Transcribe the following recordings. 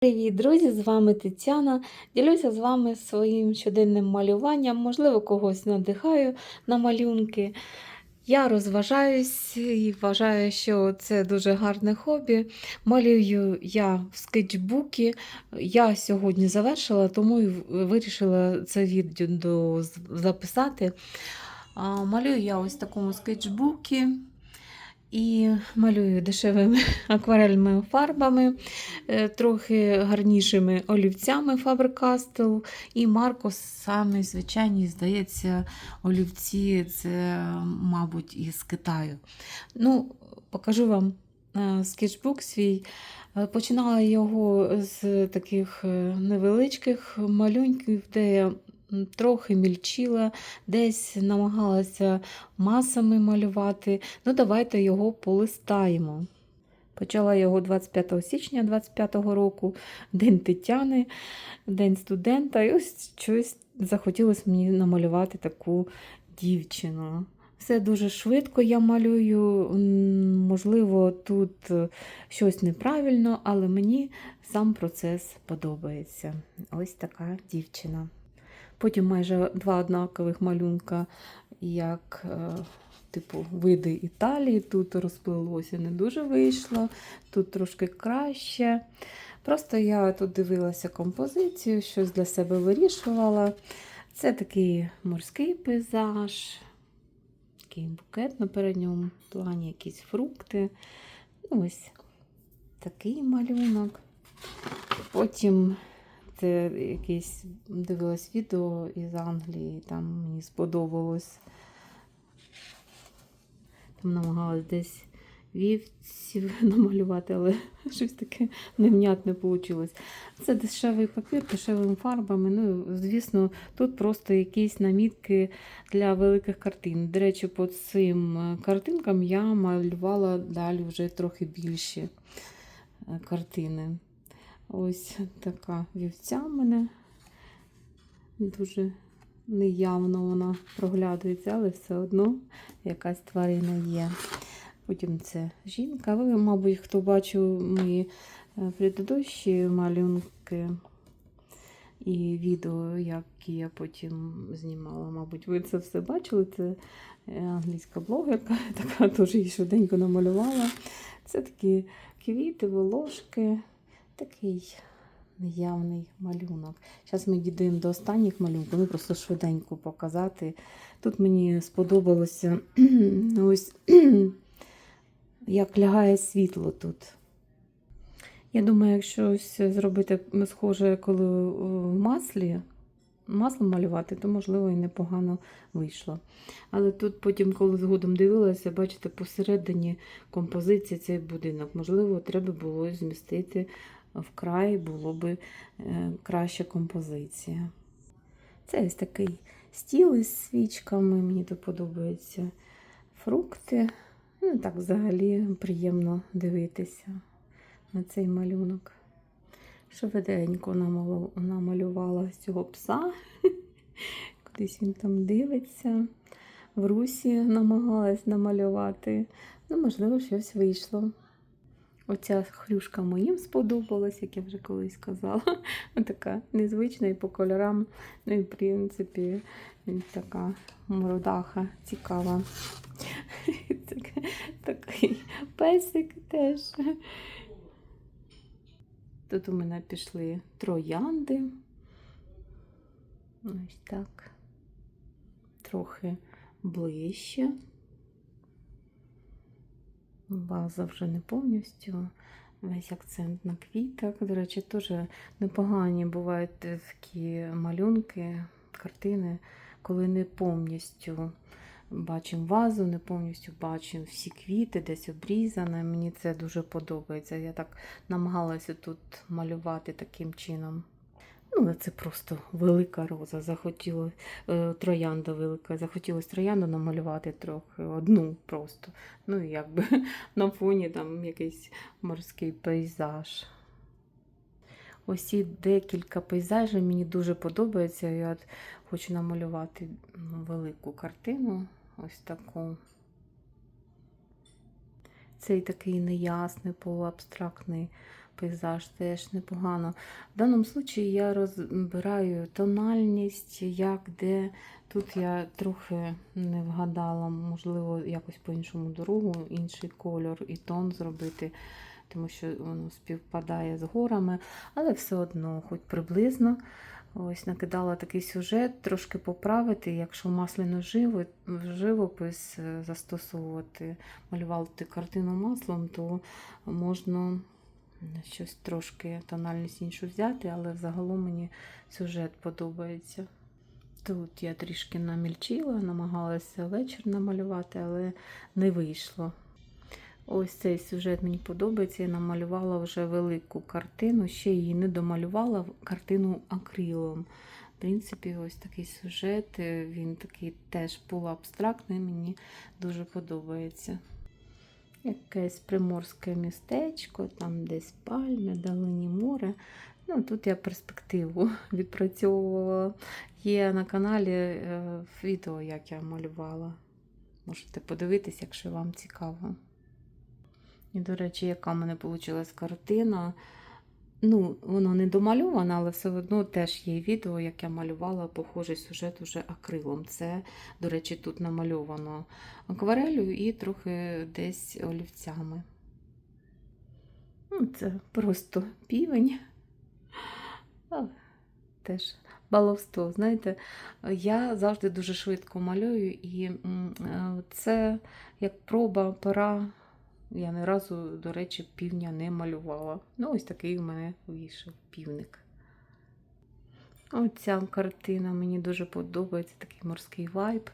Привіт, друзі! З вами Тетяна. Ділюся з вами своїм щоденним малюванням. Можливо, когось надихаю на малюнки. Я розважаюсь і вважаю, що це дуже гарне хобі. Малюю я в скетчбукі. Я сьогодні завершила, тому і вирішила це відео записати. Малюю я ось в такому скетчбукі. І малюю дешевими акварельними фарбами, е, трохи гарнішими олівцями Faber-Castell. І Марко самі звичайні, здається, олівці це, мабуть, із Китаю. Ну, Покажу вам е, скетчбук свій. Е, Починала його з таких невеличких малюнків, де я трохи мільчила, десь намагалася масами малювати. Ну, давайте його полистаємо. Почала його 25 січня 25 року, День Тетяни, День студента. І ось щось захотілося мені намалювати таку дівчину. Все дуже швидко я малюю. Можливо, тут щось неправильно, але мені сам процес подобається. Ось така дівчина. Потім майже два однакових малюнка, як е, типу, види Італії. Тут розплилося, не дуже вийшло, тут трошки краще. Просто я тут дивилася композицію, щось для себе вирішувала. Це такий морський пейзаж, такий букет на передньому плані, якісь фрукти. Ось такий малюнок. Потім це якесь дивилась відео із Англії, там мені сподобалось. Там намагалась десь вівців намалювати, але щось таке невнятне вийшло. Це дешевий папір, дешевими фарбами. Ну, Звісно, тут просто якісь намітки для великих картин. До речі, по цим картинкам я малювала далі вже трохи більші е, картини. Ось така вівця в мене. Дуже неявно вона проглядується, але все одно якась тварина є. Потім це жінка. Ви, мабуть, хто бачив мої е, предыдущі малюнки і відео, які я потім знімала. Мабуть, ви це все бачили. Це е, англійська блогерка, така теж її швиденько намалювала. Це такі квіти, волошки. Такий неявний малюнок. Зараз ми дійдемо до останніх малюнків, ну просто швиденько показати. Тут мені сподобалося ось як лягає світло тут. Я думаю, якщо ось зробити схоже, коли в маслі, маслом малювати, то, можливо, і непогано вийшло. Але тут потім, коли згодом дивилася, бачите, посередині композиції цей будинок. Можливо, треба було змістити вкрай було би е, краща композиція. Це ось такий стіл із свічками, мені тут подобаються фрукти. Ну, так взагалі приємно дивитися на цей малюнок. Швиденько намалювала цього пса. Кудись він там дивиться. В русі намагалась намалювати. Ну, можливо, щось вийшло. Оця хрюшка моїм сподобалась, як я вже колись казала. така незвична і по кольорам. Ну і в принципі, така мородаха, цікава. Такий песик теж. Тут у мене пішли троянди. Ось так. Трохи ближче. База вже не повністю. Весь акцент на квітах. До речі, теж непогані бувають такі малюнки, картини, коли не повністю бачимо вазу, не повністю бачимо всі квіти, десь обрізане. Мені це дуже подобається. Я так намагалася тут малювати таким чином. Ну, це просто велика роза. Захотілося е, троянда велика. Захотілося троянду намалювати трохи, одну просто. Ну, якби на фоні там якийсь морський пейзаж. Ось ці декілька пейзажів мені дуже подобається. Я хочу намалювати ну, велику картину. Ось таку. Цей такий неясний, полуабстрактний пейзаж теж непогано. В даному випадку я розбираю тональність, як де. Тут я трохи не вгадала, можливо, якось по іншому дорогу, інший кольор і тон зробити, тому що воно співпадає з горами, але все одно, хоч приблизно. Ось накидала такий сюжет, трошки поправити, якщо масляно живопис е, застосовувати, малювати картину маслом, то можна щось трошки тональність іншу взяти, але взагалом мені сюжет подобається. Тут я трішки намільчила, намагалася вечір намалювати, але не вийшло. Ось цей сюжет мені подобається. Я намалювала вже велику картину, ще її не домалювала картину акрилом. В принципі, ось такий сюжет, е, він такий теж полуабстрактний, мені дуже подобається. Якесь приморське містечко, там десь пальми, далині море. Ну, тут я перспективу відпрацьовувала. Є на каналі е, відео, як я малювала. Можете подивитись, якщо вам цікаво. І, до речі, яка в мене вийшла картина. Ну, воно не домальоване, але все одно теж є відео, як я малювала похожий сюжет уже акрилом. Це, до речі, тут намальовано акварелью і трохи десь олівцями. Ну, Це просто півень. Теж баловство. Знаєте, я завжди дуже швидко малюю, і е, це як проба пера. Я ні разу, до речі, півня не малювала. Ну, ось такий у мене вийшов півник. Оця картина мені дуже подобається, такий морський вайб.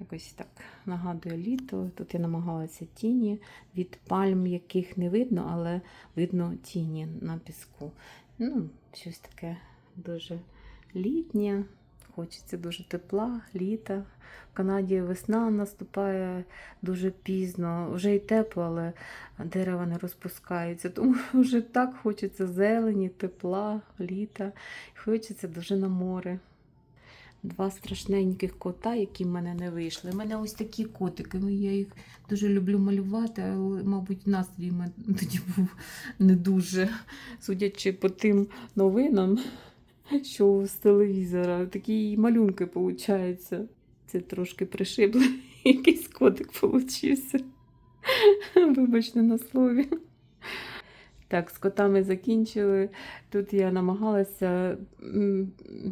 Якось так нагадує літо. Тут я намагалася тіні від пальм, яких не видно, але видно тіні на піску. Ну, щось таке дуже літнє. Хочеться дуже тепла, літа. В Канаді весна наступає дуже пізно, вже й тепло, але дерева не розпускаються. Тому вже так хочеться зелені, тепла, літа. Хочеться дуже на море. Два страшненьких кота, які в мене не вийшли. У мене ось такі котики. ну, Я їх дуже люблю малювати, але, мабуть, настрій тоді був не дуже. Судячи по тим новинам, що з телевізора, такі малюнки получаються. Це трошки пришиблений якийсь котик получився. Вибачте на слові. Так, з котами закінчили. Тут я намагалася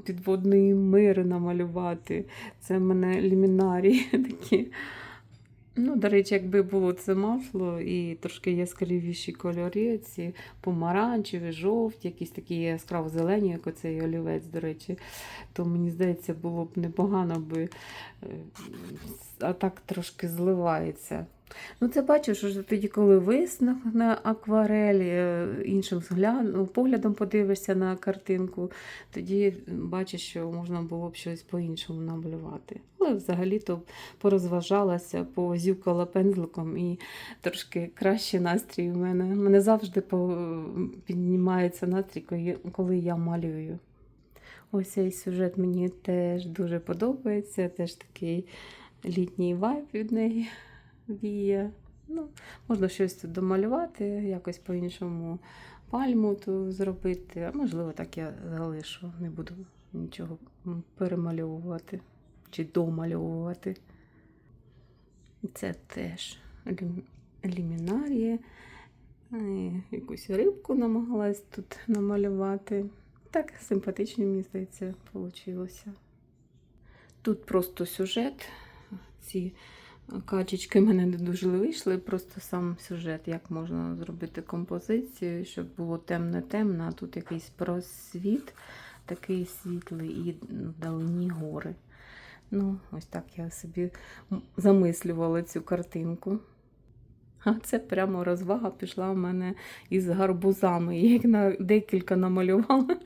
підводний мир намалювати. Це в мене лімінарії такі. Ну, до речі, якби було це масло і трошки яскравіші кольори, ці помаранчеві, жовті, якісь такі яскраво зелені, як оцей олівець, до речі, то мені здається, було б непогано би, е, а так трошки зливається. Ну, це бачу, що тоді, коли висохне акварель, е, іншим ну, поглядом подивишся на картинку, тоді бачиш, що можна було б щось по-іншому намалювати. Але взагалі-то порозважалася, позюкала пензликом і трошки кращий настрій у мене. Мене завжди піднімається настрій, коли я малюю. Ось цей сюжет мені теж дуже подобається, теж такий літній вайб від неї віє. Ну, можна щось тут домалювати, якось по-іншому пальму ту зробити. А можливо, так я залишу, не буду нічого перемальовувати чи домальовувати. Це теж лім- лімінарії. Е, Якусь рибку намагалась тут намалювати. Так симпатично, мені здається, вийшло. Тут просто сюжет. Ці качечки в мене не дуже вийшли, просто сам сюжет, як можна зробити композицію, щоб було темне-темне, а тут якийсь просвіт, такий світлий і вдалині гори. Ну, ось так я собі замислювала цю картинку. А це прямо розвага пішла в мене із гарбузами. Я їх на декілька намалювала.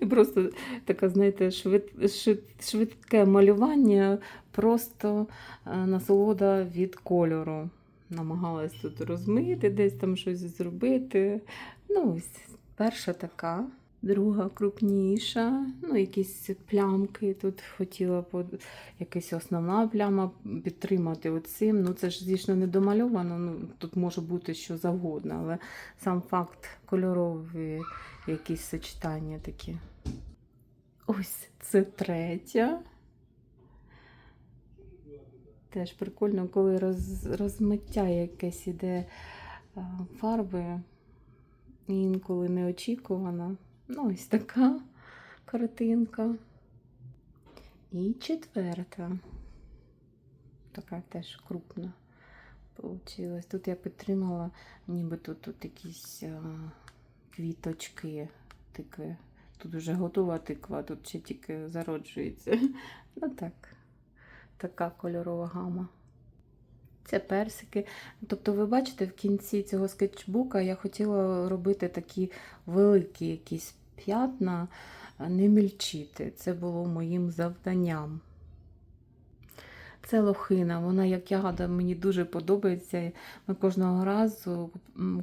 І просто таке, знаєте, швид, швид- швидке малювання, просто е, насолода від кольору. Намагалась тут розмити, десь там щось зробити. Ну, ось перша така. Друга крупніша. Ну, якісь плямки. Тут хотіла под... якась основна пляма підтримати оцим. Ну, це ж, звісно, не домальовано. Ну, тут може бути що завгодно, але сам факт кольорові якісь сочетання такі. Ось це третя. Теж прикольно, коли роз, розмиття якесь іде фарби. Інколи неочікувано. Ну, ось така картинка. І четверта. Така теж крупна получилась. Тут я підтримала, ніби тут, тут якісь а, квіточки тикви. Тут вже готова тиква, тут ще тільки зароджується. Ну так, така кольорова гама. Це персики. Тобто, ви бачите, в кінці цього скетчбука я хотіла робити такі великі якісь п'ятна, не мільчити. Це було моїм завданням. Це лохина, вона як ягода мені дуже подобається. Ми кожного разу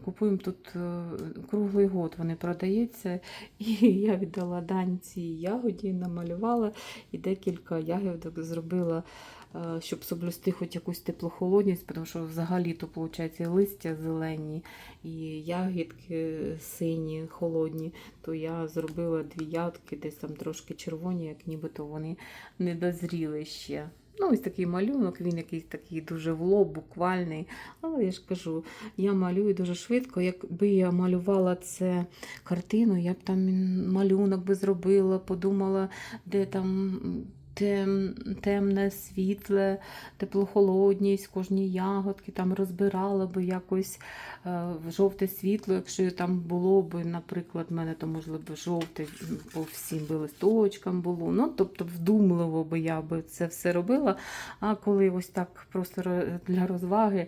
купуємо тут е, круглий год, вони продаються. І я віддала дань цій ягоді, намалювала і декілька ягодок зробила, щоб соблюсти хоч якусь теплохолодність, тому що взагалі то виходить листя зелені і ягідки сині, холодні. То я зробила дві ягодки, десь там трошки червоні, як нібито вони не дозріли ще. Ну, ось такий малюнок, він якийсь такий дуже в лоб, буквальний. Але я ж кажу, я малюю дуже швидко. Якби я малювала це картину, я б там малюнок би зробила, подумала, де там тем, темне, світле, теплохолодність, кожні ягодки, там розбирала би якось е, жовте світло, якщо там було б, наприклад, в мене то можливо жовте по всім би листочкам було. Ну, тобто вдумливо би я би це все робила. А коли ось так просто для розваги.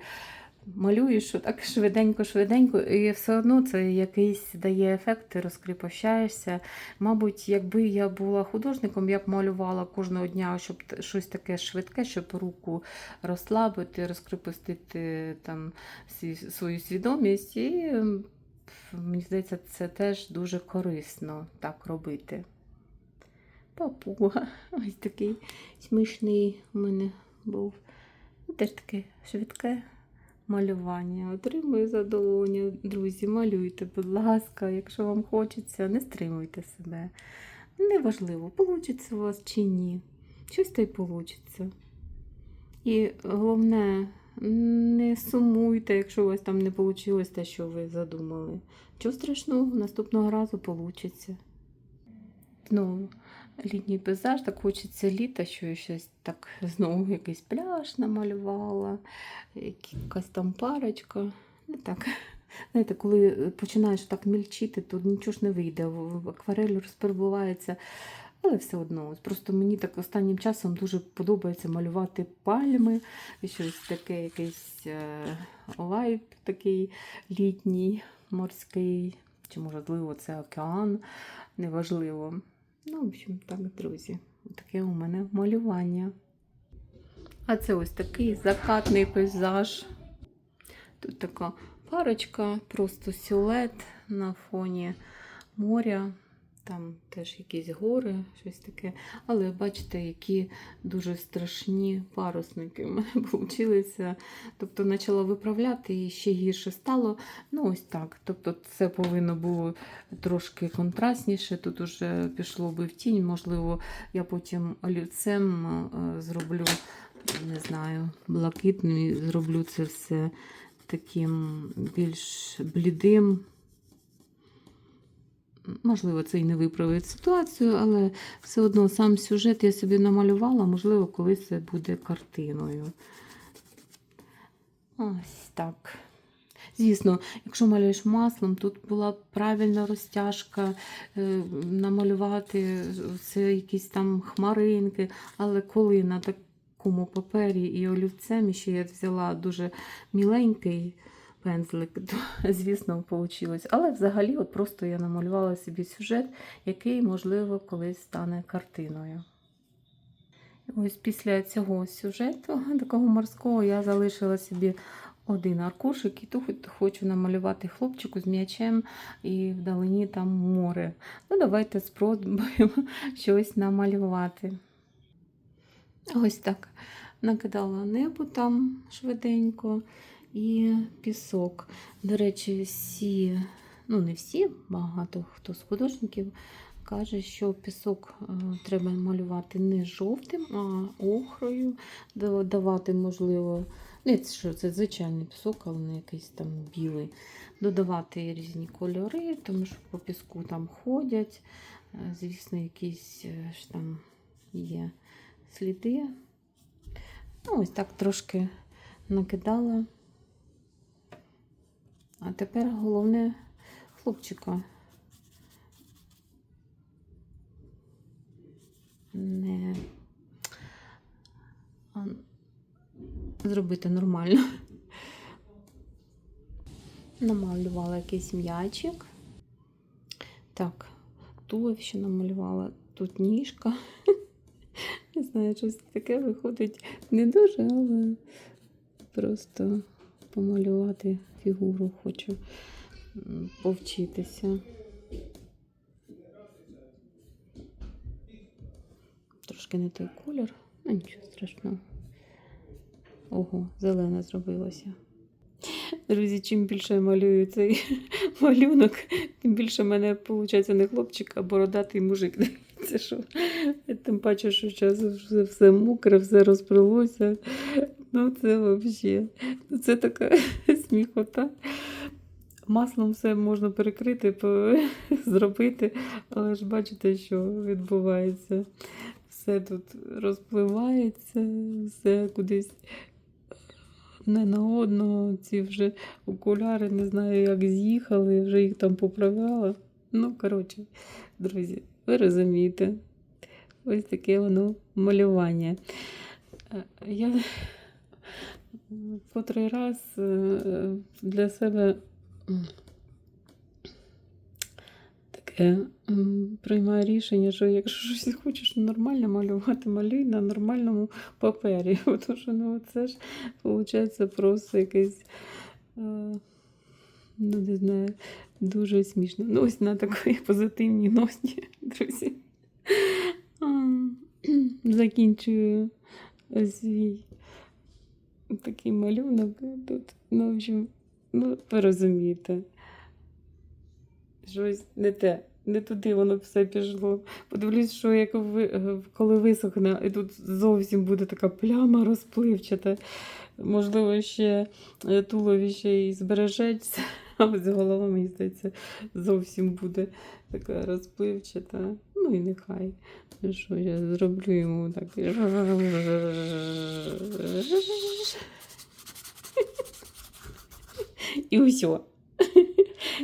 Малюєш так швиденько-швиденько, і все одно це якийсь дає ефект, ти розкріпощаєшся. Мабуть, якби я була художником, я б малювала кожного дня, щоб щось таке швидке, щоб руку розслабити, розкріпостити там свою свідомість. І мені здається, це теж дуже корисно так робити. Папуга, ось такий смішний у мене був. Ну, Теж таке швидке малювання. Отримую задоволення, друзі. Малюйте, будь ласка, якщо вам хочеться, не стримуйте себе. Неважливо, вийде у вас чи ні. Щось та й вийде. І головне, не сумуйте, якщо у вас там не вийшло те, що ви задумали. Чого страшного, наступного разу вийде. Знову літній пейзаж, так хочеться літа, що я щось так знову якийсь пляж намалювала, якась там парочка. Не так. Знаєте, коли починаєш так мільчити, то нічого ж не вийде. Акварель розперебувається. Але все одно, просто мені так останнім часом дуже подобається малювати пальми, щось таке, якийсь е, вайб такий літній, морський, чи можливо це океан, неважливо. Ну, в общем, так, друзі, таке у мене малювання. А це ось такий закатний пейзаж. Тут така парочка, просто сюлет на фоні моря. Там теж якісь гори, щось таке. Але бачите, які дуже страшні парусники в мене вийшли. Тобто почала виправляти і ще гірше стало. Ну, ось так. Тобто, це повинно було трошки контрастніше. Тут уже пішло би в тінь. Можливо, я потім олівцем е, зроблю, не знаю, блакитним, зроблю це все таким більш блідим. Можливо, це і не виправить ситуацію, але все одно сам сюжет я собі намалювала, можливо, колись це буде картиною. Ось так. Звісно, якщо малюєш маслом, тут була правильна розтяжка, е, намалювати це якісь там хмаринки, але коли на такому папері і олівцем, і ще я взяла дуже міленький пензлик, звісно, вийшло. Але взагалі, от просто я намалювала собі сюжет, який, можливо, колись стане картиною. Ось після цього сюжету, такого морського, я залишила собі один аркушик і тут хочу намалювати хлопчику з м'ячем і вдалині там море. Ну, давайте спробуємо щось намалювати. Ось так. Накидала небо там швиденько і пісок. До речі, всі, ну не всі, багато хто з художників каже, що пісок е, треба малювати не жовтим, а охрою, да- давати, можливо, не це що це звичайний пісок, але не якийсь там білий. Додавати різні кольори, тому що по піску там ходять. Е, Звісно, якісь е, ж там є сліди. Ну, ось так трошки накидала. А тепер головне хлопчика. Не зробити нормально. Намалювала якийсь м'ячик. Так, туловище намалювала, тут ніжка. Не знаю, щось таке виходить не дуже, але просто помалювати фігуру хочу повчитися. Трошки не той колір, ну нічого страшного. Ого, зелена зробилася. Друзі, чим більше я малюю цей малюнок, тим більше в мене виходить не хлопчик, а бородатий мужик. Дивіться, що тим паче, що зараз все мокре, все розприлося. Ну, це взагалі. Ну, це така сміхота. Маслом все можна перекрити, зробити, але ж бачите, що відбувається. Все тут розпливається, все кудись не на одного. Ці вже окуляри, не знаю, як з'їхали, вже їх там поправляла. Ну, коротше, друзі, ви розумієте. Ось таке воно малювання. Е, Я котрий раз е, для себе таке приймаю рішення, що якщо щось хочеш нормально малювати, малюй на нормальному папері. Тому що ну, це ж виходить просто якесь. е, Ну, не знаю, дуже смішно. Ну, ось на такій позитивній ноті, друзі. Закінчую свій такий малюнок тут. Ну, в общем, ну, ви розумієте. Щось не те, не туди воно все пішло. Подивлюсь, що як ви, е, коли висохне, і тут зовсім буде така пляма розпливчата. Можливо, ще е, туловище і збережеться, а ось голова, мені здається, зовсім буде така розпливчата. Ну і нехай. Ну що, я зроблю йому так. І усе.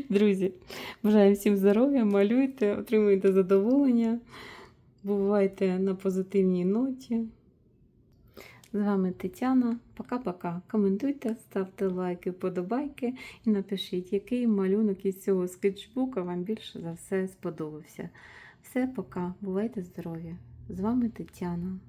Друзі, бажаю всім здоров'я, малюйте, отримуйте задоволення, бувайте на позитивній ноті. З вами Тетяна. Пока-пока. Коментуйте, ставте лайки, подобайки і напишіть, який малюнок із цього скетчбука вам більше за все сподобався. Все, пока. Бувайте здорові! З вами Тетяна.